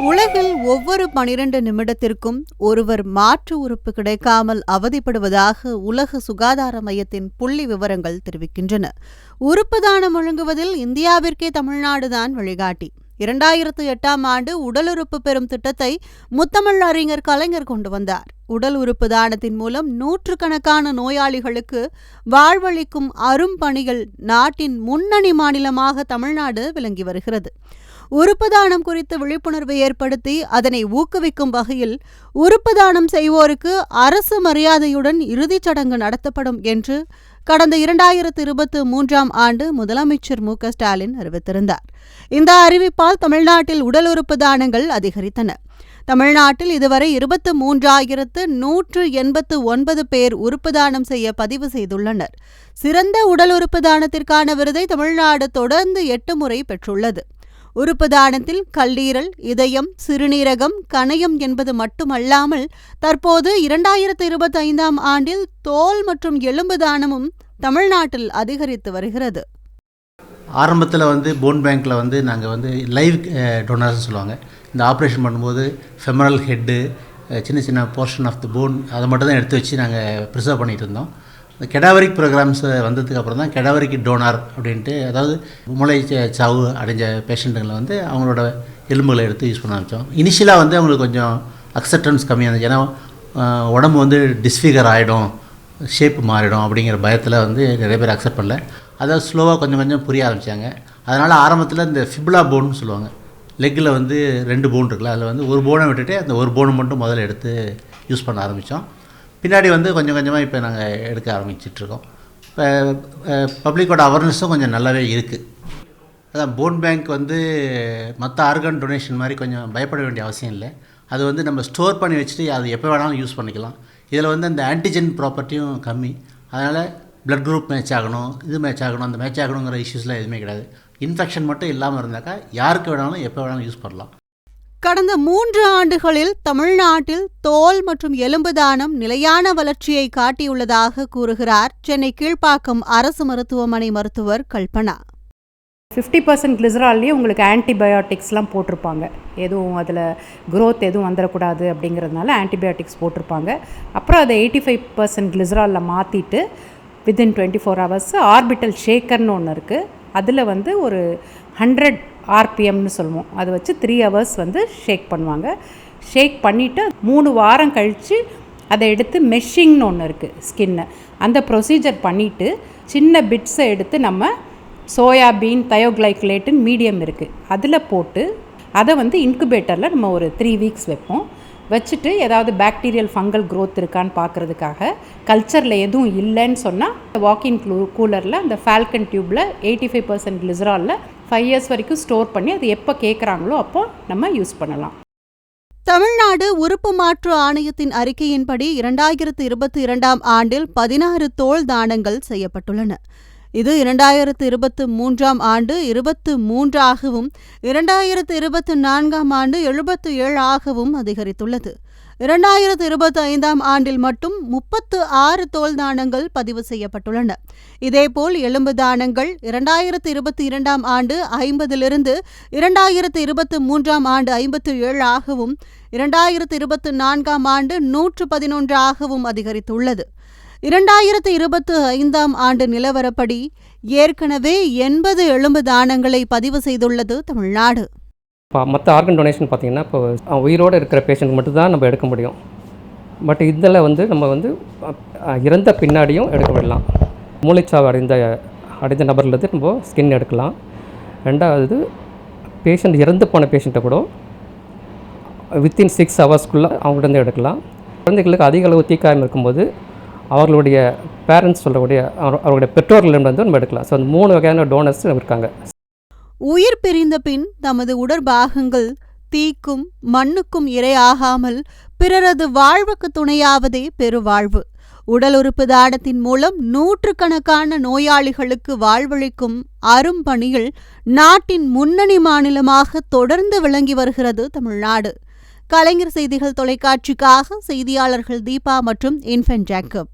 உலகில் ஒவ்வொரு பனிரெண்டு நிமிடத்திற்கும் ஒருவர் மாற்று உறுப்பு கிடைக்காமல் அவதிப்படுவதாக உலக சுகாதார மையத்தின் புள்ளி விவரங்கள் தெரிவிக்கின்றன. உறுப்பு தானம் வழங்குவதில் இந்தியாவிற்கே தமிழ்நாடுதான் வழிகாட்டி. இரண்டாயிரத்து எட்டாம் ஆண்டு உடல் உறுப்பு பெறும் திட்டத்தை முத்தமிழ் அறிஞர் கலைஞர் கொண்டு வந்தார். உடல் உறுப்பு தானத்தின் மூலம் நூற்றுக்கணக்கான நோயாளிகளுக்கு வாழ்வளிக்கும் அரும் பணிகள் நாட்டின் முன்னணி மாநிலமாக தமிழ்நாடு விளங்கி வருகிறது. உறுப்பு தானம் குறித்து விழிப்புணர்வு ஏற்படுத்தி அதனை ஊக்குவிக்கும் வகையில் உறுப்பு தானம் செய்வோருக்கு அரசு மரியாதையுடன் இறுதிச் சடங்கு நடத்தப்படும் என்று கடந்த இரண்டாயிரத்து இருபத்து மூன்றாம் ஆண்டு முதலமைச்சர் மு ஸ்டாலின் அறிவித்திருந்தார். இந்த அறிவிப்பால் தமிழ்நாட்டில் உடல் உறுப்பு தானங்கள் அதிகரித்தன. தமிழ்நாட்டில் இதுவரை இருபத்து மூன்றாயிரத்து நூற்று எண்பத்து ஒன்பது பேர் உறுப்பு தானம் செய்ய பதிவு செய்துள்ளனர். சிறந்த உடல் உறுப்பு தானத்திற்கான விருதை தமிழ்நாடு தொடர்ந்து எட்டு முறை பெற்றுள்ளது. உறுப்புதானத்தில் கல்லீரல் இதயம் சிறுநீரகம் கணையம் என்பது மட்டுமல்லாமல் தற்போது இரண்டாயிரத்து இருபத்தி ஐந்தாம் ஆண்டில் தோல் மற்றும் எலும்பு தானமும் தமிழ்நாட்டில் அதிகரித்து வருகிறது. ஆரம்பத்தில் வந்து போன் பேங்க்கில் வந்து நாங்கள் வந்து லைவ் டொனர்ஸ்னு சொல்லுவாங்க. இந்த ஆப்ரேஷன் பண்ணும்போது ஃபெமரல் ஹெட்டு சின்ன சின்ன போர்ஷன் ஆஃப் த போன் அதை மட்டும் தான் எடுத்து வச்சு நாங்கள் ப்ரிசர்வ் பண்ணிகிட்டு இருந்தோம். இந்த கெடாவரிக் ப்ரோக்ராம்ஸ் வந்ததுக்கு அப்புறம் தான் கெடாவரிக் டோனார் அப்படின்ட்டு அதாவது மூளை சாவு அடைஞ்ச பேஷண்ட்டுங்களை வந்து அவங்களோட எலும்புகளை எடுத்து யூஸ் பண்ண ஆரம்பித்தோம் இனிஷியலாக வந்து அவங்களுக்கு கொஞ்சம் அக்செப்டன்ஸ் கம்மியாக இருந்துச்சு. ஏன்னா உடம்பு வந்து டிஸ்ஃபிகர் ஆகிடும் ஷேப் மாறிடும் அப்படிங்கிற பயத்தில் வந்து நிறைய பேர் அக்செப்ட் பண்ணல. அதாவது ஸ்லோவாக கொஞ்சம் கொஞ்சம் புரிய ஆரம்பித்தாங்க அதனால் ஆரம்பத்தில் இந்த ஃபிப்ளா போன்னு சொல்லுவாங்க. லெக்கில் வந்து ரெண்டு போன் இருக்குல்ல அதில் வந்து ஒரு போனை விட்டுட்டு அந்த ஒரு போனை மட்டும் முதல்ல எடுத்து யூஸ் பண்ண ஆரம்பித்தோம் பின்னாடி வந்து கொஞ்சம் கொஞ்சமாக இப்போ நாங்கள் எடுக்க ஆரம்பிச்சிட்ருக்கோம். இப்போ பப்ளிக்கோட அவேர்னஸும் கொஞ்சம் நல்லாவே இருக்குது அதான் போன் பேங்க் வந்து மற்ற ஆர்கன் டொனேஷன் மாதிரி கொஞ்சம் பயப்பட வேண்டிய அவசியம் இல்லை. அது வந்து நம்ம ஸ்டோர் பண்ணி வச்சுட்டு அது எப்போ வேணாலும் யூஸ் பண்ணிக்கலாம். இதில் வந்து அந்த ஆன்டிஜென் ப்ராப்பர்ட்டியும் கம்மி. அதனால் ப்ளட் குரூப் மேட்ச் ஆகணும் இது மேட்ச் ஆகணும் அந்த மேட்ச் ஆகணுங்கிற இஷ்யூஸ்லாம் எதுவுமே கிடையாது. இன்ஃபெக்ஷன் மட்டும் இல்லாமல் இருந்தாக்கா யாருக்கு வேணாலும் எப்போ வேணாலும் யூஸ் பண்ணலாம். கடந்த மூன்று ஆண்டுகளில் தமிழ்நாட்டில் தோல் மற்றும் எலும்பு தானம் நிலையான வளர்ச்சியை காட்டியுள்ளதாக கூறுகிறார் சென்னை கீழ்ப்பாக்கம் அரசு மருத்துவமனை மருத்துவர் கல்பனா. ஃபிஃப்டி பர்சன்ட் கிளிசரால்லேயே உங்களுக்கு ஆன்டிபயோட்டிக்ஸ்லாம் போட்டிருப்பாங்க. எதுவும் அதில் க்ரோத் எதுவும் வந்துடக்கூடாது அப்படிங்கிறதுனால ஆன்டிபயோட்டிக்ஸ் போட்டிருப்பாங்க. அப்புறம் அதை எயிட்டி ஃபைவ் பர்சன்ட் கிளிசராலில் மாற்றிட்டு within twenty four hours orbital ஷேக்கர்னு ஒன்று இருக்குது அதில் வந்து ஒரு ஹண்ட்ரட் ஆர்பிஎம்னு சொல்லுவோம். அதை வச்சு த்ரீ ஹவர்ஸ் வந்து ஷேக் பண்ணுவாங்க. ஷேக் பண்ணிவிட்டு மூணு வாரம் கழித்து அதை எடுத்து மெஷிங்னு ஒன்று இருக்குது ஸ்கின்னை அந்த ப்ரொசீஜர் பண்ணிவிட்டு சின்ன பிட்ஸை எடுத்து நம்ம சோயாபீன் தயோக்ளைக்லேட்டுன்னு மீடியம் இருக்குது அதில் போட்டு அதை வந்து இன்குபேட்டரில் நம்ம ஒரு த்ரீ வீக்ஸ் வைப்போம். வச்சுட்டு ஏதாவது பாக்டீரியல் ஃபங்கல் க்ரோத் இருக்கான்னு பார்க்குறதுக்காக கல்ச்சரில் எதுவும் இல்லைன்னு சொன்னால் வாக்கிங் க்ளூ கூலரில் அந்த ஃபால்கன் டியூப்பில் எயிட்டி ஃபைவ் பர்சன்ட் கிளிசராலில் ஃபைவ் இயர்ஸ் வரைக்கும் ஸ்டோர் பண்ணி அது எப்போ கேட்குறாங்களோ அப்போ நம்ம யூஸ் பண்ணலாம். தமிழ்நாடு உறுப்பு மாற்று ஆணையத்தின் அறிக்கையின்படி இரண்டாயிரத்து இருபத்தி இரண்டாம் ஆண்டில் பதினாறு தோல் தானங்கள் செய்யப்பட்டுள்ளன. இது இரண்டாயிரத்து இருபத்து மூன்றாம் ஆண்டு இருபத்து மூன்றாகவும் இரண்டாயிரத்து இருபத்து நான்காம் ஆண்டு எழுபத்து ஏழாகவும் அதிகரித்துள்ளது. இரண்டாயிரத்து இருபத்தி ஐந்தாம் ஆண்டில் மட்டும் முப்பத்து ஆறு தோல் தானங்கள் பதிவு செய்யப்பட்டுள்ளன. இதேபோல் எலும்பு தானங்கள் இரண்டாயிரத்து இருபத்தி இரண்டாம் ஆண்டு ஐம்பதிலிருந்து இரண்டாயிரத்து இருபத்தி மூன்றாம் ஆண்டு ஐம்பத்து ஏழாகவும் இரண்டாயிரத்து இருபத்தி நான்காம் ஆண்டு நூற்று பதினொன்றாகவும் அதிகரித்துள்ளது. இரண்டாயிரத்து இருபத்து ஐந்தாம் ஆண்டு நிலவரப்படி ஏற்கனவே எண்பது எலும்பு தானங்களை பதிவு செய்துள்ளது தமிழ்நாடு. இப்போ மற்ற ஆர்கன் டொனேஷன் பார்த்திங்கன்னா இப்போ உயிரோடு இருக்கிற பேஷண்ட் மட்டும்தான் நம்ம எடுக்க முடியும். பட் இதில் வந்து நம்ம வந்து இறந்த பின்னாடியும் எடுக்க விடலாம். மூளைச்சாவு அடைந்த அடைந்த நபர்லேருந்து நம்ம ஸ்கின் எடுக்கலாம். ரெண்டாவது பேஷண்ட் இறந்து போன பேஷண்ட்டை கூட வித்தின் சிக்ஸ் ஹவர்ஸ்க்குள்ளே அவங்கள்ட்ட எடுக்கலாம். குழந்தைகளுக்கு அதிக அளவு தீக்காயம் இருக்கும்போது அவர்களுடைய பேரண்ட்ஸ் சொல்லக்கூடிய அவருடைய பெற்றோர்களிடமிருந்து நம்ம எடுக்கலாம். ஸோ அந்த மூணு வகையான டோனர்ஸ் இருக்காங்க. உயிர் பிரிந்த பின் தமது உடற்பாகங்கள் தீக்கும் மண்ணுக்கும் இரையாகாமல் பிறரது வாழ்வுக்கு துணையாவதே பெருவாழ்வு. உடல் உறுப்பு தானத்தின் மூலம் நூற்றுக்கணக்கான நோயாளிகளுக்கு வாழ்வளிக்கும் அரும்பணியில் நாட்டின் முன்னணி மாநிலமாக தொடர்ந்து விளங்கி வருகிறது தமிழ்நாடு. கலைஞர் செய்திகள் தொலைக்காட்சிக்காக செய்தியாளர்கள் தீபா மற்றும் இன்ஃபென்ட் ஜேக்கப்.